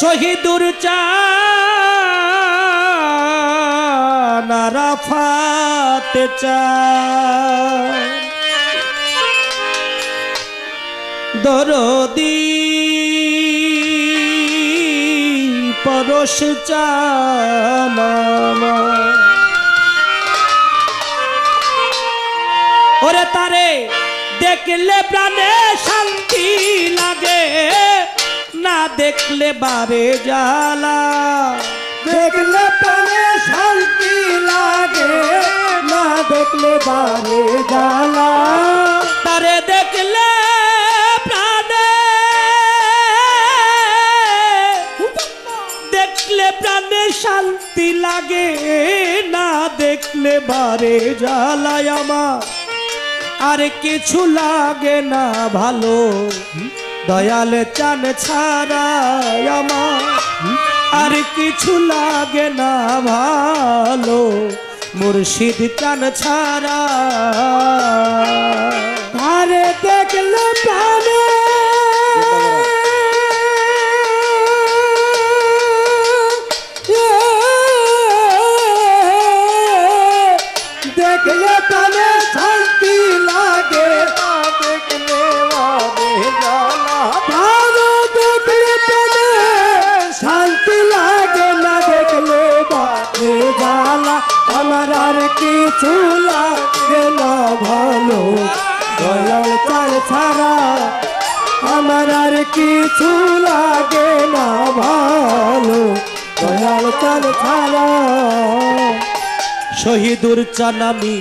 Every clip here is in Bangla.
শহীদুর চান দরদি পরশ আমার। ওরে তারে দেখলে প্রাণে শান্তি লাগে না দেখলে বারে জ্বালা। দেখলে প্রাণে শান্তি লাগে, না দেখলে বারে জ্বালা। তারে দেখলে দেখলে শান্তি লাগে, না দেখলে বারে জ্বালায় আমার। আর কিছু লাগে না ভালো। দয়াল চান ছাড়া আর কিছু লাগে না ভালো। মুর্শিদ চান ছাড়া আমার আর কিছু ভালো দয়াল চাল ছাড়া আমার আর কিছু লাগে না, ভালো দয়াল চাল ছাড়া। শহীদুর চান আমি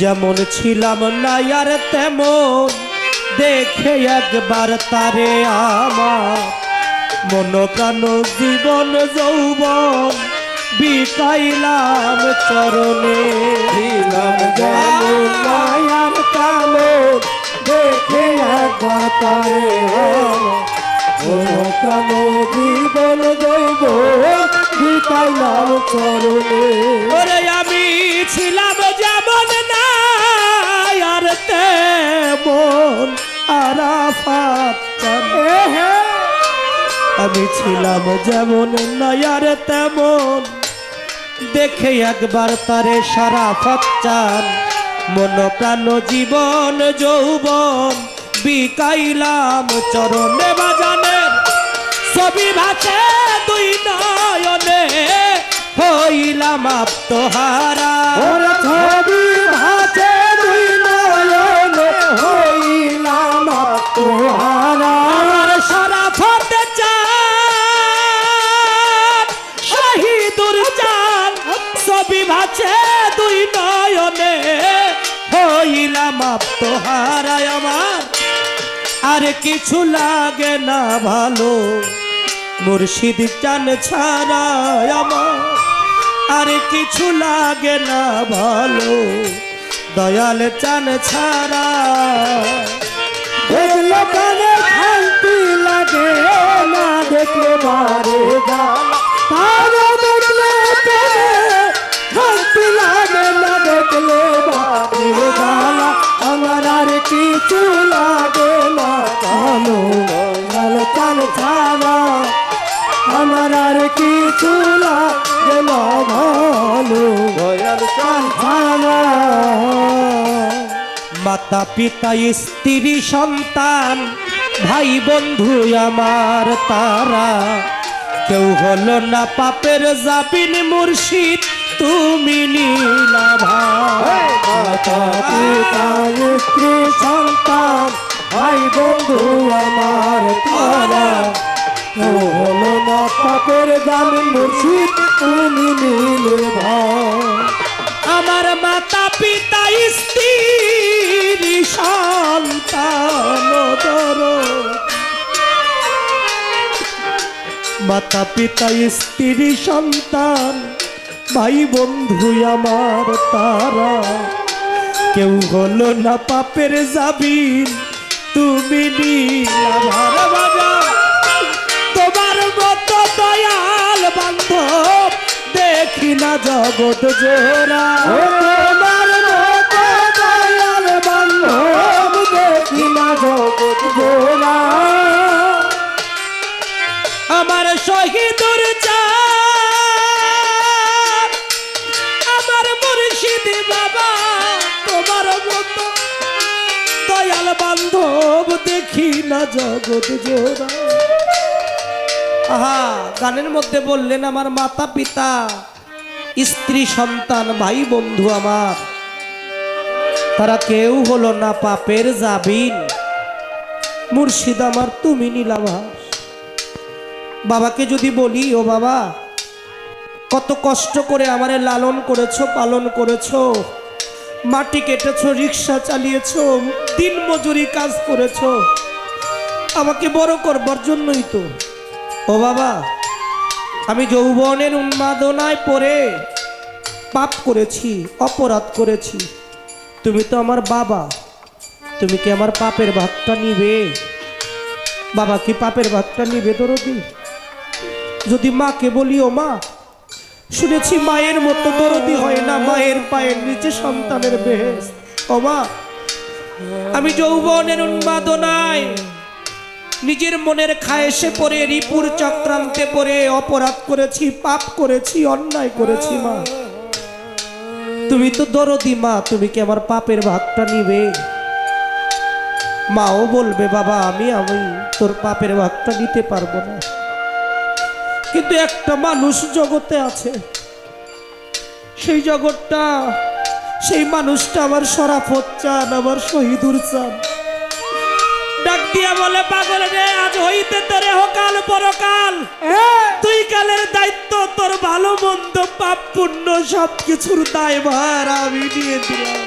যেমন ছিলাম না, আর তেমন দেখে একবার তারে আমার মন প্রাণ জীবন, যৌবন বিকাইলাম চরণে। দিলাম যেমন মায়ার কামন দেখে একবার তারে প্রাণ জীবন জৈব বিকাইলাম চরণে। ওরে আমি ছিলাম যেমন না আর তেমন আরাফাত। আমি ছিলাম যেমন নয়ার তেমন দেখে একবার তারে সারা ফচ্চার মন প্রাণ জীবন, যৌবন বিকাইলাম চরণে বাজানের ছবি ভাসে দুই নয়নে হইলাম আপ্তহারা ছবি হইলাম আত্মহারায় আমার। আর কিছু লাগে না ভালো। মুর্শিদ চান ছাড়া আমার। আর কিছু লাগে না ভালো। দয়াল চান ছাড়া লাগে না দেখলে বারে জ্বালা লাগে না ভালো। মাতা পিতা স্ত্রী সন্তান ভাই বন্ধু আমার তারা। কেউ হলো না পাপের জাবিন মুর্শিদ তুমি নীলা ভাই। মাতা পিতা স্ত্রী সন্তান ভাই বন্ধু আমার তারা। হলো না জামিন মুর্শিদ তুমি ভাই আমার মাতা পিতা, স্ত্রী সন্তান মাতা পিতা, স্ত্রী, সন্তান, ভাই বন্ধু আমার তারা। কেউ হলো না পাপের যাবিন তুমি নীলা না জগৎ জোড়া। তোমার মতো দয়াল বান্ধব দেখি না জগৎ জোড়া। আমার শহীদুর চা আমার মুর্শিদি বাবা তোমার মতো দয়াল বান্ধব দেখি না জগৎ জোড়া। আহা গানের মধ্যে বললেন আমার মাতা পিতা স্ত্রী সন্তান, ভাই বন্ধু আমার, তারা কেউ হলো না পাপের জাবিন। মুর্শিদ আমার, তুমি নীলাভাস। বাবাকে যদি বলি, ও বাবা, কত কষ্ট করে আমারে লালন করেছ, পালন করেছ, মাটি কেটেছো, রিক্সা চালিয়েছো, দিন মজুরি কাজ করেছ, আমাকে বড় করবার জন্যই তো। ও বাবা আমি যৌবনের উন্মাদনায় পড়ে পাপ করেছি, অপরাধ করেছি। তুমি তো আমার বাবা। তুমি কি আমার পাপের ভাতটা নিবে? বাবা কি পাপের ভাতটা নিবে দরদি? যদি মাকে বলি ও মা, শুনেছি মায়ের মতো দরদি হয় না মায়ের পায়ের নিচে সন্তানের বেহেস ও মা, আমি যৌবনের উন্মাদনায় নিজের মনের খায়েশে পড়ে রিপুর চক্রান্তে পড়ে অপরাধ করেছি, পাপ করেছি, অন্যায় করেছি, মা। তুমি তো দরদি, মা, তুমি কি আমার পাপের ভাগটা নিবে? মাও বলবে, বাবা, আমি আমি তোর পাপের ভাগটা নিতে পারব না। কিন্তু একটা মানুষ জগতে আছে। সেই জগৎটা, সেই মানুষটা আমার সরাফত চান, আমার শহীদুর চান। ডাক দিয়া বলে পাগল রে আজ হইতে তোরে হকাল পরকাল। তুই কালের দায়িত্ব তোর ভালো মন্দ পাপ পুণ্য সব কিছুর দায়ভার আমি নিয়ে দিলাম।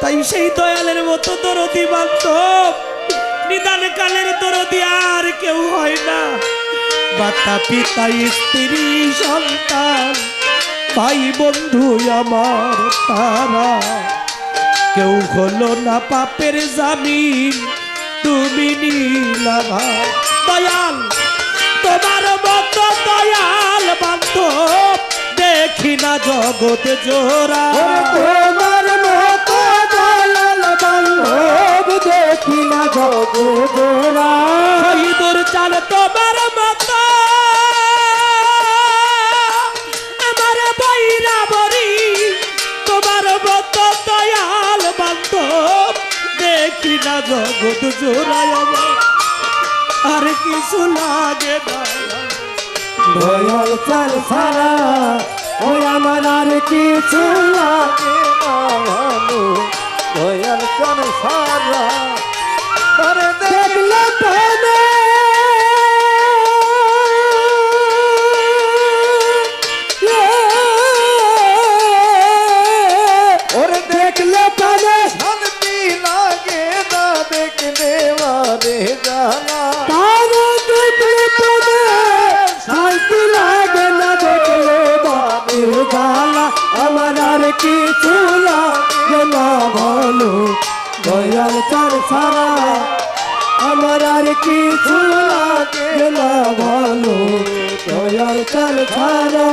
তাই সেই দয়ালের মতো দরদি বান্ধব নিদান কালের দরদি আর কেউ হয় না। মাতা পিতা স্ত্রী সন্তান ভাই বন্ধু আমার তারা। কেউ হলো না পাপের জামিন। তুমি নীলাভা দয়াল তোমার মত দয়াল বান্ধব। দেখি না জগৎ জোড়া। তোমার মতো দয়াল বান্ধব দেখি না জগোরা শহীদুর চাল তোমার মতো না জগৎ জোড়ায় আমার। আর কিছু লাগে দয়াল চাল সারা ওই আমার আর কিছু লাগে দয়াল চাল সারা আমার আর কিছু না ভালো দয়াল চার সারা। আমার আর কিছু লাগে না ভালো দয়াল চার সারা।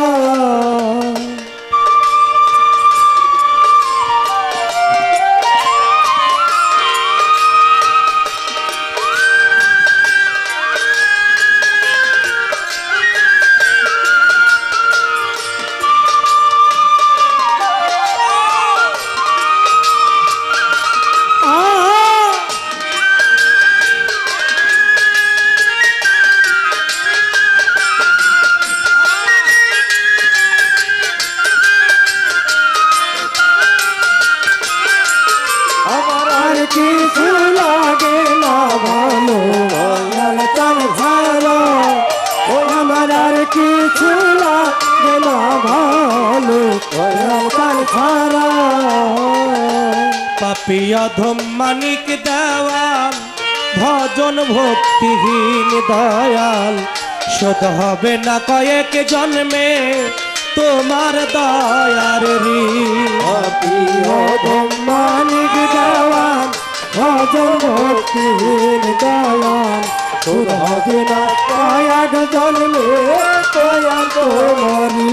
দয়াল চাল ভালো পাপিয়া ধম মানিক দেওয়াল, ভজন ভক্তিহীন দয়াল। শোধ হবে না কয়েক জন্মে তোমার দয়ার মানিক দেওয়ান ভজন ভক্তিহীন দয়ান সুরহবে না কয়াক জন্মে কয়াক মরি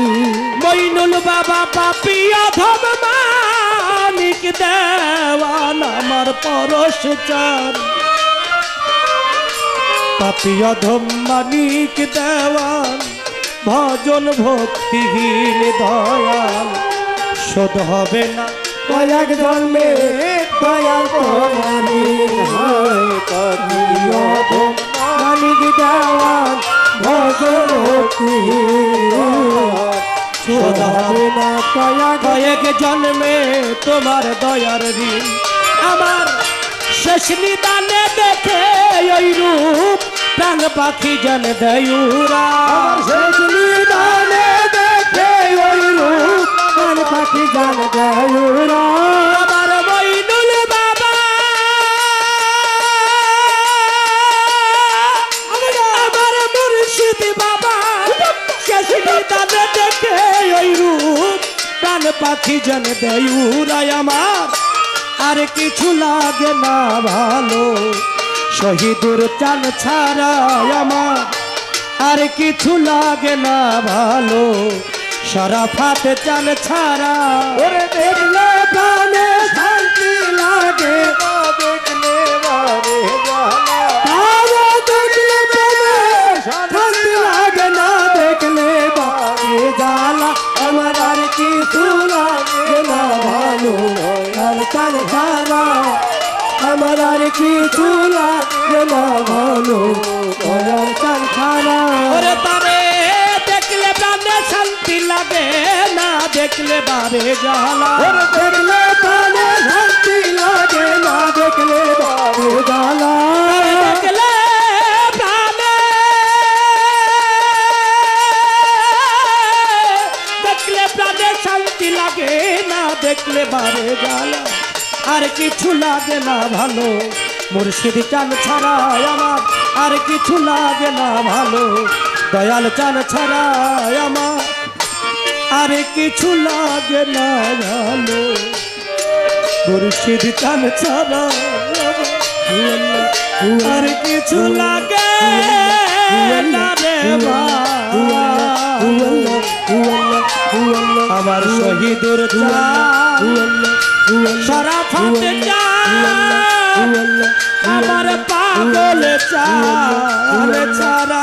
মইনুল বাবা পাপিয়া ধম মানিক দেওয়াল আমার পরশ চান। পাপিয়া ধম মানিক দেওয়াল ভজন ভক্তিহীন দয়াল। শোধ হবে না কয়াক জন্মে দয়া তোমারি হয় মানিক দেওয়ান ভগবতী। কয়েক জন্মে তোমার দয়ার ঋণ। আমার শেষ নিদানে দেখে ওই রূপ প্রাণ পাখি জন দয়ুরা শেষ নিদানে দেখে ওই রূপ মন পাখি জান গয়ুরা প্রাণ পাখি জন আমার? আর কিছু লাগে না ভালো। শহীদুর চান ছাড়া আমার। আর কিছু লাগে না ভালো। শরাফাত চান ছাড়া। ওরে দেখলে প্রাণে শান্তি লাগে। দেখলে আর চাল ছাড়া আমার আর কিছু লাগে না ভালো আর চাল ছাড়া ওরে তারে দেখলে প্রাণে শান্তি লাগে না দেখলে বারে জ্বালা ওরে দেখলে প্রাণে শান্তি লাগে না দেখলে বারে জানা দেখলে প্রাণে দেখলে প্রাণে শান্তি লাগে না দেখলে বারে জ্বালা আর কিছু লাগে না ভালো। মুর্শিদ চান ছাড়া আমার, আর কিছু লাগে না ভালো। দয়াল চান ছাড়া আমার, আর কিছু লাগে না ভালো। মুর্শিদ চান ছাড়া আর কিছু লাগে না রে। আমার শহীদুর সরাফত আমার পাগল চার ছাড়া।